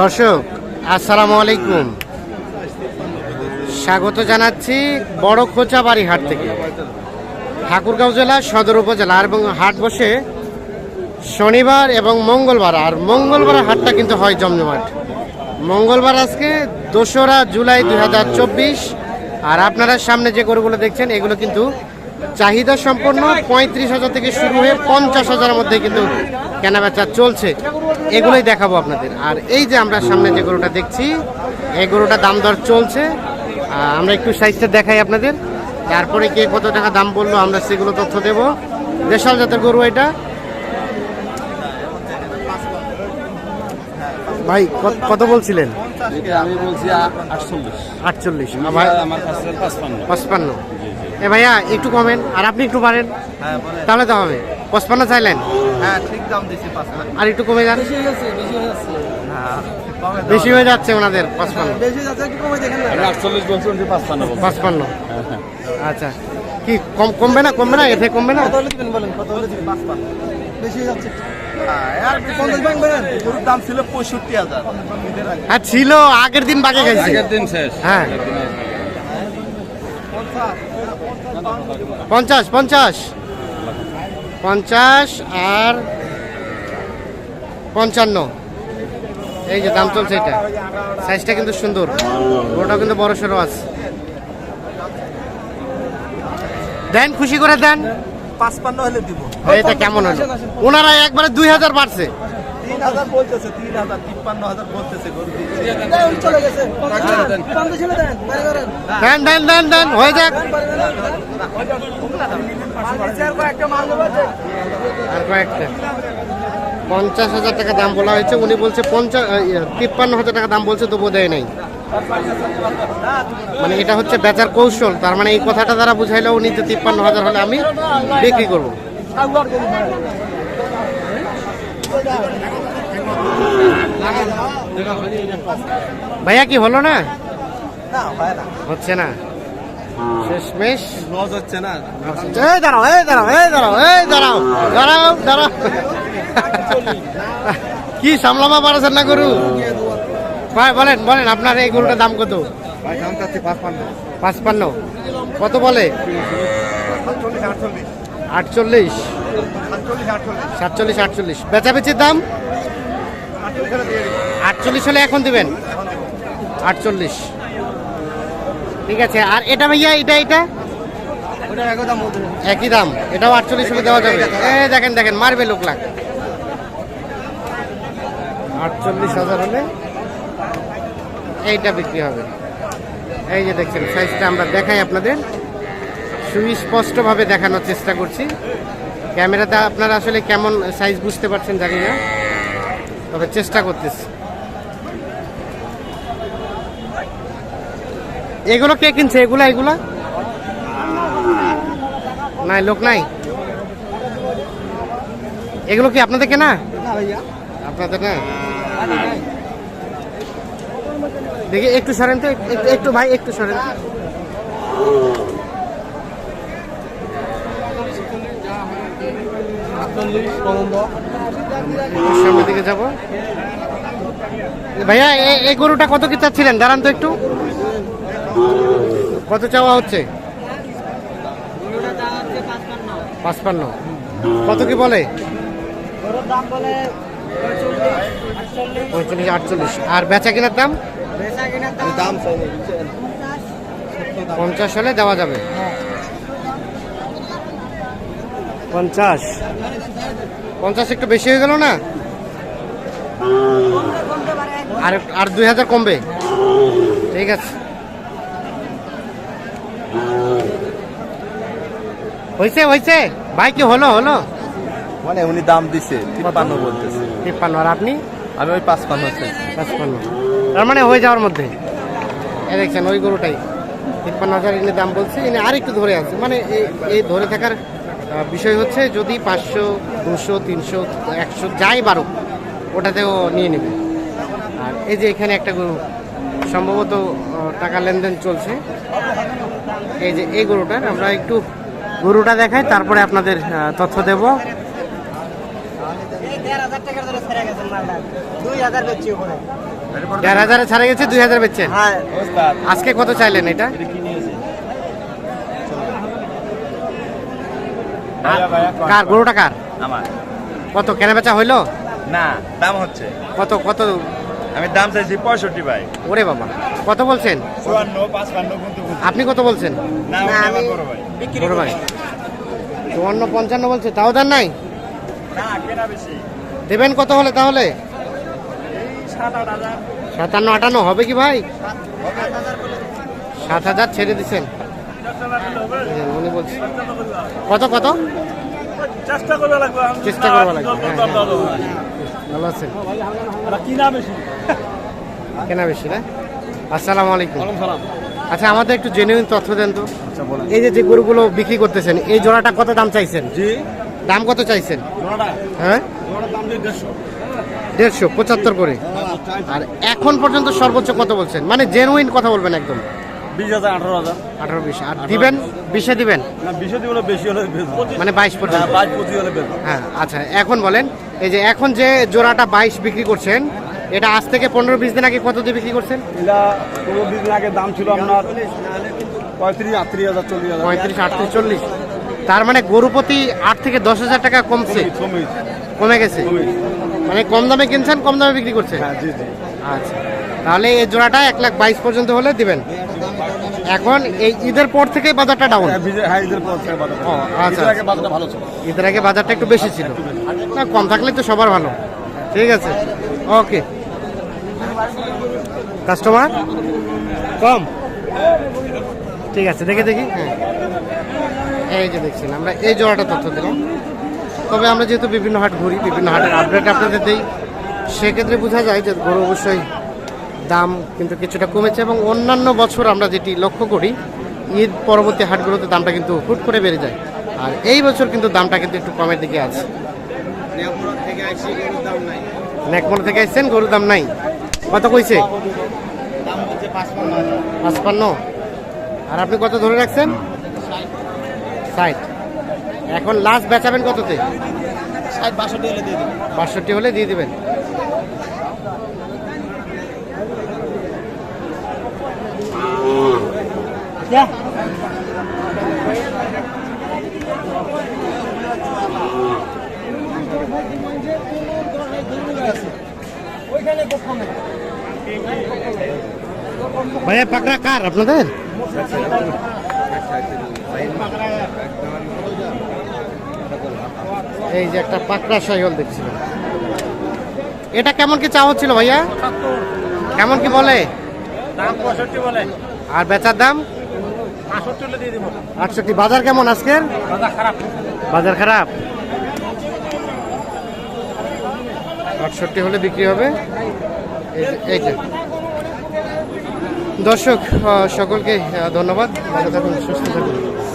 দর্শক, আসসালামু আলাইকুম। স্বাগত জানাচ্ছি বড় খোঁচাবাড়ি হাট থেকে। ঠাকুরগাঁও জেলা, সদর উপজেলা এবং হাট বসে শনিবার এবং মঙ্গলবার। আর মঙ্গলবার হাটটা কিন্তু হয় জমজমাট। মঙ্গলবার আজকে দোসরা জুলাই দু হাজার চব্বিশ। আর আপনারা সামনে যে গরুগুলো দেখছেন, এগুলো কিন্তু চাহিদা সম্পন্ন পঁয়ত্রিশ হাজার থেকে শুরু হয়ে পঞ্চাশ হাজারের মধ্যে কিন্তু কেনাবেচা চলছে। এগুলোই দেখাবো আপনাদের। আর এই যে আমরা সামনে যে গরুটা দেখছি এই গরুটা দাম দর চলছে। আমরা একটু সাইজটা দেখাই আপনাদের। তারপরে কে কত টাকা দাম বলল আমরা সেগুলো তথ্য দেব। দেশাল জাতের গরু এটা। ভাই কত- বলছিলেন? আমি বলছি আটচল্লিশ। পঁচপান্ন। এ ভাইয়া একটু কমেন আর আপনি একটু পারেন হ্যাঁ তাহলে তো হবে। পঁচপান্ন চাইলেন? হ্যাঁ ঠিক দাম দিছি আর একটু কমে যান। হ্যাঁ। বেশি হয়ে যাচ্ছে। ওনাদের পঁচপান্ন। উনি পাঁচপান্ন পঁচপান্ন। আচ্ছা। কি কম কমবে না কমবে না এতে কমবে না? কত হলে দিবেন বলেন কত হলে দিবেন? পাঁচ পাঁচ বেশি যাচ্ছে হ্যাঁ আর গরুর দাম ছিল হ্যাঁ ছিল আগের দিন বাগে গেছে আগের দিন শেষ। হ্যাঁ। পঞ্চাশ পঞ্চাশ। পঞ্চাশ আর পঞ্চান্ন। এই যে দাম চলছে এটা। সাইজটা কিন্তু সুন্দর। ওটাও কিন্তু বড় সড়ো আছে। দেন খুশি করে দেন। পাঁচপান্ন হলে দিব। এটা কেমন হলো? ওনারা একবারে দুই হাজার বাড়ছে। তিন হাজার বলতেছে তিন হাজার তিপ্পান্ন হাজার বলতেছে গরু চলে গেছে। দেন দেন দেন দেন হয়ে যাক। আর কয়েকটা পঞ্চাশ হাজার টাকা দাম বলা হয়েছে। উনি বলছে পঞ্চাশ তিপ্পান্ন হাজার টাকা দাম বলছে তবুও দেয় নাই। মানে এটা হচ্ছে বেচার কৌশল। তার মানে এই কথাটা দ্বারা বুঝাইলো উনি যে তিপ্পান্ন হাজার হলে আমি বিক্রি করব। ভাইয়া কি হলো না? না না। হচ্ছে না। শেষমেশ। লস হচ্ছে না। এই দাঁড়াও এই দাঁড়াও এই দাঁড়াও এই দাঁড়াও দাঁড়াও দাঁড়াও। কি সামলামা পারছেন না গরু? ভাই বলেন বলেন আপনার এই গরুটার দাম কত? ভাই দাম চাচ্ছি পাঁচপান্ন। কত বলে? আটচল্লিশ। সাতচল্লিশ আটচল্লিশ। সাতচল্লিশ আটচল্লিশ। বেচাবেচির দাম? আটচল্লিশ হলে এখন দিবেন? আটচল্লিশ। ঠিক আছে আর এটা ভাইয়া এটা এটা? একই দাম এটাও আটচল্লিশ হলে দেওয়া যাবে। দেখেন দেখেন মারবে লোক লাখ। আটচল্লিশ হাজার হলে এইটা বিক্রি হবে। এই যে দেখছেন সাইজটা আমরা দেখাই আপনাদের। সুস্পষ্টভাবে দেখানোর চেষ্টা করছি। ক্যামেরাতে আপনারা আসলে কেমন সাইজ বুঝতে পারছেন জানি না। তবে চেষ্টা করতেছি। এগুলো কে কিনছে? এগুলা এগুলা? নাই, লোক নাই? এগুলো কি আপনাদের কেনা? আপনাদের না? দেখি, একটু সরেন তো, একটু ভাই, একটু সরেন আটচল্লিশ পনেরো একটু সামনের দিকে যাব। ভাইয়া এই গরুটা কত কি চাচ্ছিলেন? দাঁড়ান তো একটু। কত চাওয়া হচ্ছে? পাঁচপান্ন। কত কি বলে? পঁয়তাল্লিশ আটচল্লিশ। আর বেচা কেনার দাম? দাম পঞ্চাশ হলে দেওয়া যাবে। পঞ্চাশ। পঞ্চাশ একটু বেশি হয়ে গেল না? আর আর দুই হাজার কমবে? ঠিক আছে। হয়েছে হয়েছে ভাই কি হলো হলো? মানে উনি দাম দিছে তিপ্পান্ন বলতেছে। তিপ্পান্ন। আর আপনি? আমি ওই পাঁচপান্ন পাঁচপান্ন। তার মানে হয়ে যাওয়ার মধ্যে। এই দেখছেন ওই গরুটাই। তিপ্পান্ন হাজার এনে দাম বলছে এনে আর একটু ধরে আছে। মানে এই- এই ধরে থাকার বিষয় হচ্ছে যদি পাঁচশো দুশো তিনশো একশো যাই বারো ওটাতেও নিয়ে নেবে। আর এই যে এখানে একটা গরু সম্ভবত টাকা লেনদেন চলছে। এই যে এই গরুটার আমরা একটু গরুটা দেখাই তারপরে আপনাদের তথ্য দেব। দেড় হাজার ছেড়ে বেচছি গেছে দুই হাজার বেচছেন? হ্যাঁ। আজকে কত চাইলেন এটা এটা কি নিয়েছে ভাইয়া ভাইয়া কোন? কার গরুটা কার? আমার। কত কেনা বেচা হইল? না দাম হচ্ছে। কত কত? আমি দাম চাইছি পঁয়ষট্টি ভাই। ওরে বাবা কত বলছেন? আপনি কত বলছেন? না বড় ভাই। চুয়ান্ন পঞ্চান্ন বলছে তাও দেন নাই? না কেনা বেশি। দেবেন কত হলে তাহলে? সাত হাজার। সাতান্ন আটান্ন হবে কি ভাই? সাত হাজার ছেড়ে দিছেন। উনি বলছে। কত কত? চেষ্টা করবে লাগবে চেষ্টা করবা লাগবে হ্যাঁ, হ্যাঁ। ভালো আছেন? কিনা বেশি? কেনা বেশি না? আসসালামু আলাইকুম। আচ্ছা আমাদের একটু জেনুইন তথ্য দেন তো। আচ্ছা এই যে যে গরুগুলো বিক্রি করতেছেন এই জোড়াটা কত দাম চাইছেন? জি। দাম কত চাইছেন? হ্যাঁ? দেড়শো। দেড়শো পঁচাত্তর করে। আর এখন পর্যন্ত সর্বোচ্চ কত বলছেন? মানে জেনুইন কথা বলবেন একদম। বিশ হাজার আঠারো হাজার। আঠারো বিশ। আর দিবেন? বিশে দিবেন? না বিশে দিয়ে হলে বেশি হলে মানে বাইশ পর্যন্ত। বাইশ পঁচিশ হলে হ্যাঁ আচ্ছা এখন বলেন এই যে এখন যে জোড়াটা বাইশ বিক্রি করছেন এটা আজ থেকে পনেরো বিশ দিন আগে কত দিয়ে বিক্রি করছেন? এটা পনেরো দিন আগে দাম ছিল আপনার পঁয়ত্রিশ আটত্রিশ হাজার চল্লিশ হাজার। পঁয়ত্রিশ আটত্রিশ চল্লিশ। তার মানে গরু প্রতি আট থেকে দশ হাজার টাকা কমছে? কমে গেছে? মানে কম দামে কিনছেন কম দামে বিক্রি করছেন? হ্যাঁ জি জি। আচ্ছা। তাহলে এই জোড়াটা এক লাখ বাইশ পর্যন্ত হলে দিবেন? এখন এই ঈদের পর থেকে বাজারটা ডাউন হ্যাঁ হ্যাঁ ঈদের পর থেকে বাজার ও, আচ্ছা, ঈদের আগে বাজারটা ভালো ছিল। ঈদের আগে বাজারটা একটু বেশি ছিল। না কম থাকলে তো সবার ভালো। ঠিক আছে। ওকে। কাস্টমার? কম। ঠিক আছে দেখে দেখি। হ্যাঁ। এই যে দেখছেন আমরা এই জোড়াটা তথ্য দিলাম। তবে আমরা যেহেতু বিভিন্ন হাট ঘুরি বিভিন্ন হাটের আপডেট আপনাদের দিই সেক্ষেত্রে বোঝা যায় যে গরু অবশ্যই দাম কিন্তু কিছুটা কমেছে এবং অন্যান্য বছর আমরা যেটি লক্ষ্য করি ঈদ পরবর্তী হাটগুলোতে দামটা কিন্তু হুট করে বেড়ে যায়। আর এই বছর কিন্তু দামটা কিন্তু একটু কমের দিকে আছে। নেকমোড়া থেকে আসছেন গরুর দাম নাই। কত কইছে? পাঁচপান্ন আর আপনি কত ধরে রাখছেন? ষাট। এখন লাস্ট বেচাবেন কততে? বাষট্টি হলে দিয়ে দিবেন। ভাইয়া পাকড়া কার? আপনাদের? এই যে একটা পাকড়া সাইকেল দেখছিলাম। এটা কেমন কি চাওয়া হচ্ছিল ভাইয়া? কেমন কি বলে? দাম পঁয়ষট্টি বলে। আর বেচার দাম? আটষট্টি বাজার কেমন আজকের? বাজার খারাপ। আটষট্টি হলে বিক্রি হবে? এই যে- দর্শক সকলকে ধন্যবাদ। ভালো থাকুন সুস্থ থাকুন।